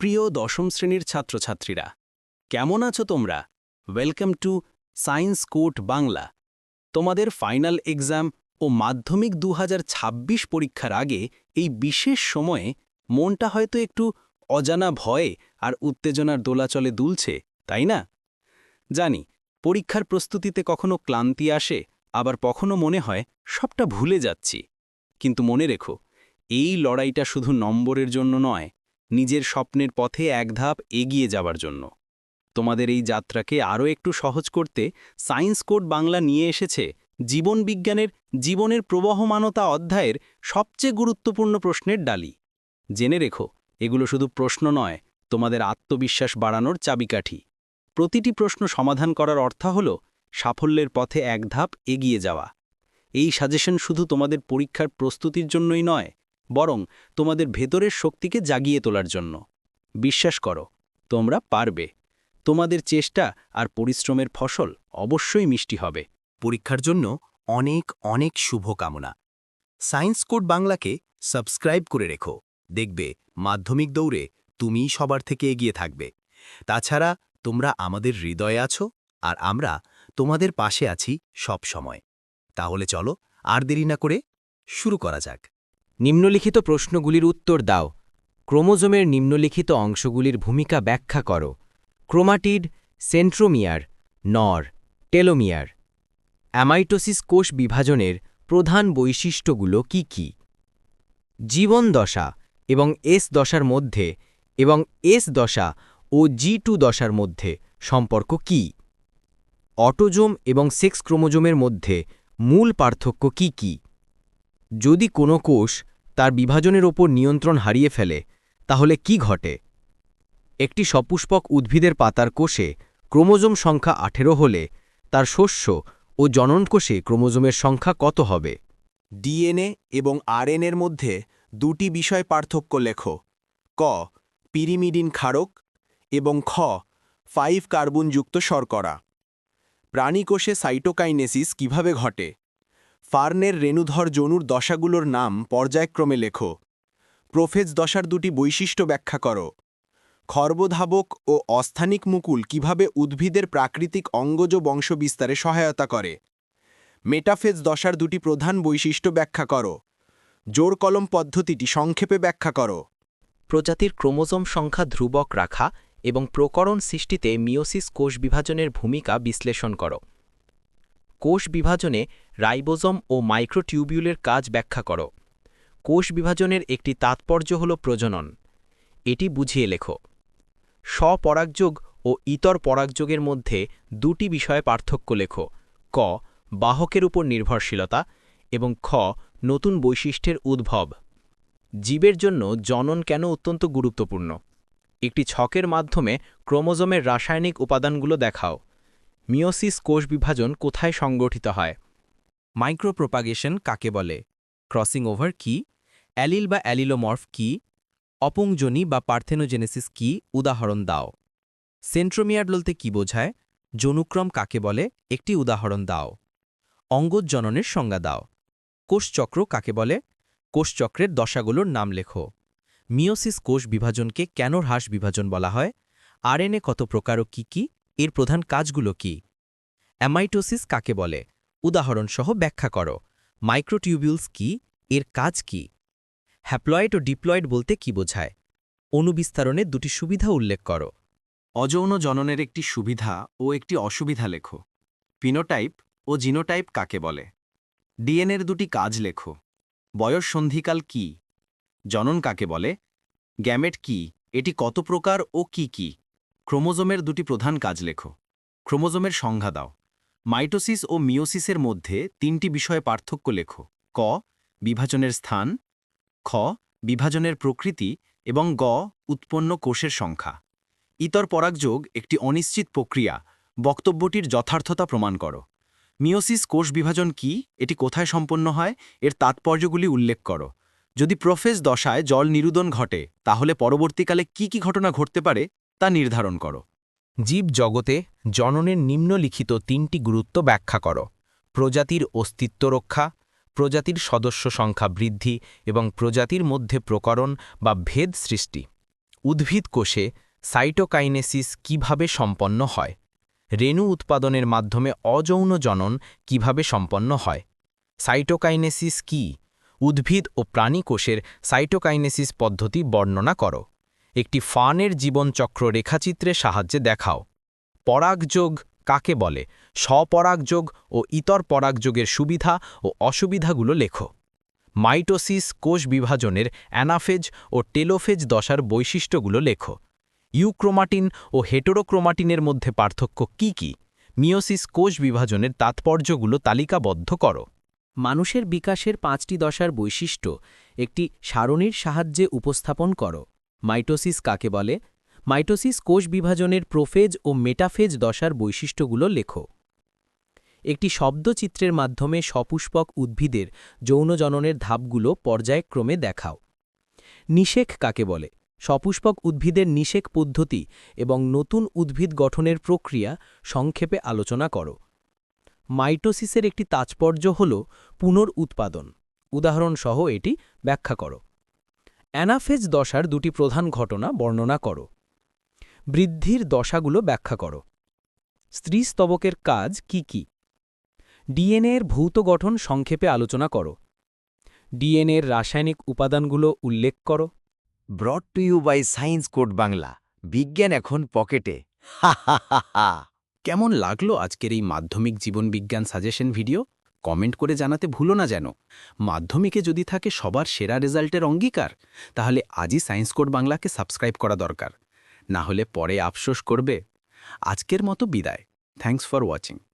প্রিয় দশম শ্রেণির ছাত্রছাত্রীরা, কেমন আছো তোমরা? Welcome to science court Bangla তোমাদের ফাইনাল এক্সাম ও মাধ্যমিক দু হাজার ছাব্বিশ পরীক্ষার আগে এই বিশেষ সময়ে মনটা হয়তো একটু অজানা ভয়ে আর উত্তেজনার দোলাচলে দুলছে, তাই না? জানি, পরীক্ষার প্রস্তুতিতে কখনো ক্লান্তি আসে, আবার কখনো মনে হয় সবটা ভুলে যাচ্ছি। কিন্তু মনে রেখো, এই লড়াইটা শুধু নম্বরের জন্য নয় নিজের স্বপ্নের পথে এক ধাপ এগিয়ে যাবার জন্য। তোমাদের এই যাত্রাকে আরও একটু সহজ করতে সায়েন্স কোড বাংলা নিয়ে এসেছে জীবন বিজ্ঞানের জীবনের প্রবহমানতা অধ্যায়ের সবচেয়ে গুরুত্বপূর্ণ প্রশ্নের ডালি। জেনে রেখো, এগুলো শুধু প্রশ্ন নয়, তোমাদের আত্মবিশ্বাস বাড়ানোর চাবিকাঠি। প্রতিটি প্রশ্ন সমাধান করার অর্থ হল সাফল্যের পথে এক ধাপ এগিয়ে যাওয়া। এই সাজেশন শুধু তোমাদের পরীক্ষার প্রস্তুতির জন্যই নয় বরং তোমাদের ভেতরের শক্তিকে জাগিয়ে তোলার জন্য। বিশ্বাস করো, তোমরা পারবে। তোমাদের চেষ্টা আর পরিশ্রমের ফসল অবশ্যই মিষ্টি হবে। পরীক্ষার জন্য অনেক অনেক শুভকামনা। সায়েন্স কোড বাংলাকে সাবস্ক্রাইব করে রেখো। দেখবে, মাধ্যমিক দৌড়ে তুমিই সবার থেকে এগিয়ে থাকবে। তাছাড়া তোমরা আমাদের হৃদয়ে আছো আর আমরা তোমাদের পাশে আছি সব সময় তাহলে চলো আর দেরি না করে শুরু করা যাক। নিম্নলিখিত প্রশ্নগুলির উত্তর দাও। ক্রোমোজোমের নিম্নলিখিত অংশগুলির ভূমিকা ব্যাখ্যা করো। ক্রোমাটিড, সেন্ট্রোমিয়ার, নর, টেলোমিয়ার। অ্যামাইটোসিস কোষ বিভাজনের প্রধান বৈশিষ্ট্যগুলো কি কি? জীবন দশা এবং এস দশার মধ্যে এবং এস দশা ও জি টু দশার মধ্যে সম্পর্ক কি? অটোজোম এবং সেক্স ক্রোমোজোমের মধ্যে মূল পার্থক্য কি কি? যদি কোনো কোষ তার বিভাজনের ওপর নিয়ন্ত্রণ হারিয়ে ফেলে, তাহলে কি ঘটে? একটি সপুষ্পক উদ্ভিদের পাতার কোষে ক্রোমোজোম সংখ্যা আঠেরো হলে তার শস্য ও জননকোষে ক্রোমোজোমের সংখ্যা কত হবে? ডিএনএ এবং আরএনএর মধ্যে দুটি বিষয় পার্থক্য লেখ। ক, পিরিমিডিন ক্ষারক এবং খ, ফাইভ কার্বনযুক্ত শর্করা। প্রাণীকোষে সাইটোকাইনেসিস কীভাবে ঘটে? ফার্নের রেণুধর জনুর দশাগুলোর নাম পর্যায়ক্রমে লেখো। প্রোফেজ দশার দুটি বৈশিষ্ট্য ব্যাখ্যা করো। খর্বধাবক ও অস্থানিক মুকুল কীভাবে উদ্ভিদের প্রাকৃতিক অঙ্গজ বংশবিস্তারে সহায়তা করে? মেটাফেজ দশার দুটি প্রধান বৈশিষ্ট্য ব্যাখ্যা করো। জোর কলম পদ্ধতিটি সংক্ষেপে ব্যাখ্যা করো। প্রজাতির ক্রোমোজোম সংখ্যা ধ্রুবক রাখা এবং প্রকরণ সৃষ্টিতে মিওসিস কোষ বিভাজনের ভূমিকা বিশ্লেষণ করো। কোষ বিভাজনে রাইবোজম ও মাইক্রোটিউবিউলের কাজ ব্যাখ্যা করো। কোষ বিভাজনের একটি তাৎপর্য হল প্রজনন। এটি বুঝিয়ে লেখো। স্বপরাগযোগ ও ইতর পরাগযোগের মধ্যে দুটি বিষয়ে পার্থক্য লেখো। ক, বাহকের উপর নির্ভরশীলতা এবং খ, নতুন বৈশিষ্ট্যের উদ্ভব। জীবের জন্য জনন কেন অত্যন্ত গুরুত্বপূর্ণ? একটি ছকের মাধ্যমে ক্রোমোজোমের রাসায়নিক উপাদানগুলো দেখাও। মিওসিস কোষ বিভাজন কোথায় সংগঠিত হয়? মাইক্রোপ্রোপাগেশন কাকে বলে? ক্রসিং ওভার কি? অ্যালিল বা অ্যালিলোমর্ফ কি? অপুংজনী বা পার্থেনোজেনেসিস কি? উদাহরণ দাও। সেন্ট্রোমিয়ার বলতে কি বোঝায়? জনুক্রম কাকে বলে? একটি উদাহরণ দাও। অঙ্গজ জননের সংজ্ঞা দাও। কোষচক্র কাকে বলে? কোষচক্রের দশাগুলোর নাম লেখো। মিওসিস কোষ বিভাজনকে কেন হ্রাস বিভাজন বলা হয়? আরএনএ কত প্রকার ও কি কি? এর প্রধান কাজগুলো কি? অ্যামাইটোসিস কাকে বলে? উদাহরণসহ ব্যাখ্যা করো। মাইক্রোটিউবিউলস কি? এর কাজ কি? হ্যাপ্লয়েড ও ডিপ্লয়েড বলতে কি বোঝায়? অনুবিস্তারণের দুটি সুবিধা উল্লেখ করো। অযৌন জননের একটি সুবিধা ও একটি অসুবিধা লেখো। পিনোটাইপ ও জিনোটাইপ কাকে বলে? ডিএনএর দুটি কাজ লেখো। বয়স সন্ধিকাল কি? জনন কাকে বলে? গ্যামেট কি? এটি কত প্রকার ও কি কি? ক্রোমোজোমের দুটি প্রধান কাজ লেখো। ক্রোমোজোমের সংজ্ঞা দাও। মাইটোসিস ও মিওসিসের মধ্যে তিনটি বিষয়ে পার্থক্য লেখো। ক, বিভাজনের স্থান। খ, বিভাজনের প্রকৃতি এবং গ, উৎপন্ন কোষের সংখ্যা। ইতর পরাগযোগ একটি অনিশ্চিত প্রক্রিয়া। বক্তব্যটির যথার্থতা প্রমাণ করো। মিওসিস কোষ বিভাজন কি? এটি কোথায় সম্পন্ন হয়? এর তাৎপর্যগুলি উল্লেখ করো। যদি প্রফেস দশায় জল নিরুদন ঘটে, তাহলে পরবর্তীকালে কি কি ঘটনা ঘটতে পারে? তা নির্ধারণ করো। জীব জগতে জননের নিম্নলিখিত তিনটি গুরুত্ব ব্যাখ্যা করো। প্রজাতির অস্তিত্ব রক্ষা, প্রজাতির সদস্য সংখ্যা বৃদ্ধি এবং প্রজাতির মধ্যে প্রকরণ বা ভেদ সৃষ্টি। উদ্ভিদ কোষে সাইটোকাইনেসিস কীভাবে সম্পন্ন হয়? রেণু উৎপাদনের মাধ্যমে অযৌন জনন কীভাবে সম্পন্ন হয়? সাইটোকাইনেসিস কি? উদ্ভিদ ও প্রাণী কোষের সাইটোকাইনেসিস পদ্ধতি বর্ণনা করো। একটি ফানের জীবনচক্র রেখাচিত্রের সাহায্যে দেখাও। পরাগযোগ কাকে বলে? স্বপরাগযোগ ও ইতর পরাগযোগের সুবিধা ও অসুবিধাগুলো লেখো। মাইটোসিস কোষ বিভাজনের অ্যানাফেজ ও টেলোফেজ দশার বৈশিষ্ট্যগুলো লেখো। ইউক্রোমাটিন ও হেটেরোক্রোমাটিনের মধ্যে পার্থক্য কি কি? মিওসিস কোষ বিভাজনের তাৎপর্যগুলো তালিকাবদ্ধ করো। মানুষের বিকাশের পাঁচটি দশার বৈশিষ্ট্য একটি সারণীর সাহায্যে উপস্থাপন করো। মাইটোসিস কাকে বলে? মাইটোসিস কোষ বিভাজনের প্রোফেজ ও মেটাফেজ দশার বৈশিষ্ট্যগুলো লেখো। একটি শব্দচিত্রের মাধ্যমে সপুষ্পক উদ্ভিদের যৌনজননের ধাপগুলো পর্যায়ক্রমে দেখাও। নিষেক কাকে বলে? সপুষ্পক উদ্ভিদের নিষেক পদ্ধতি এবং নতুন উদ্ভিদ গঠনের প্রক্রিয়া সংক্ষেপে আলোচনা করো। মাইটোসিসের একটি তাৎপর্য হল পুনর উৎপাদন উদাহরণসহ এটি ব্যাখ্যা করো। অ্যানাফেজ দশার দুটি প্রধান ঘটনা বর্ণনা করো। বৃদ্ধির দশাগুলো ব্যাখ্যা করো। স্ত্রীস্তবকের কাজ কি কি? ডিএনএর ভৌত গঠন সংক্ষেপে আলোচনা করো। ডিএনএর রাসায়নিক উপাদানগুলো উল্লেখ করো। Brought to you by science code Bangla বিজ্ঞান এখন পকেটে। হা হা হা হা। কেমন লাগল আজকের এই মাধ্যমিক জীবনবিজ্ঞান সাজেশন ভিডিও কমেন্ট করে জানাতে ভুলো না যেন। মাধ্যমিকে যদি থাকে সবার সেরা রেজাল্টের অঙ্গীকার, তাহলে আজই সায়েন্স কোড বাংলাকে সাবস্ক্রাইব করা দরকার। না হলে পরে আফসোস করবে। আজকের মতো বিদায়। Thanks for watching